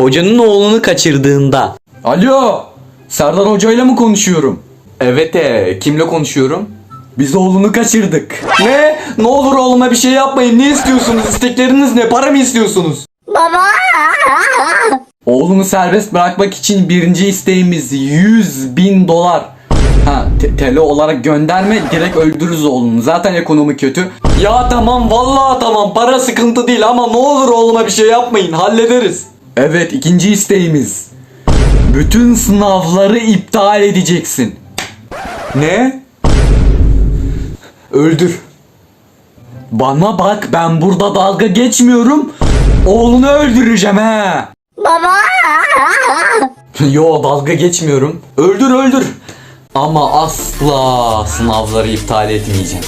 Hocanın oğlunu kaçırdığında. Alo. Serdar Hoca ile mi konuşuyorum? Evet e, kimle konuşuyorum? Biz oğlunu kaçırdık. Ne? Ne olur oğluma bir şey yapmayın. Ne istiyorsunuz? İstekleriniz ne? Para mı istiyorsunuz? Baba. Oğlumu serbest bırakmak için birinci isteğimiz 100 bin dolar. Ha te- TL olarak gönderme direkt öldürürüz oğlunu. Zaten ekonomi kötü. Ya tamam vallahi tamam para sıkıntı değil ama ne olur oğluma bir şey yapmayın hallederiz. Evet ikinci isteğimiz. Bütün sınavları iptal edeceksin. Ne? Öldür. Bana bak ben burada dalga geçmiyorum. Oğlunu öldüreceğim he. Baba. Yo dalga geçmiyorum. Öldür öldür. Ama asla sınavları iptal etmeyeceğim.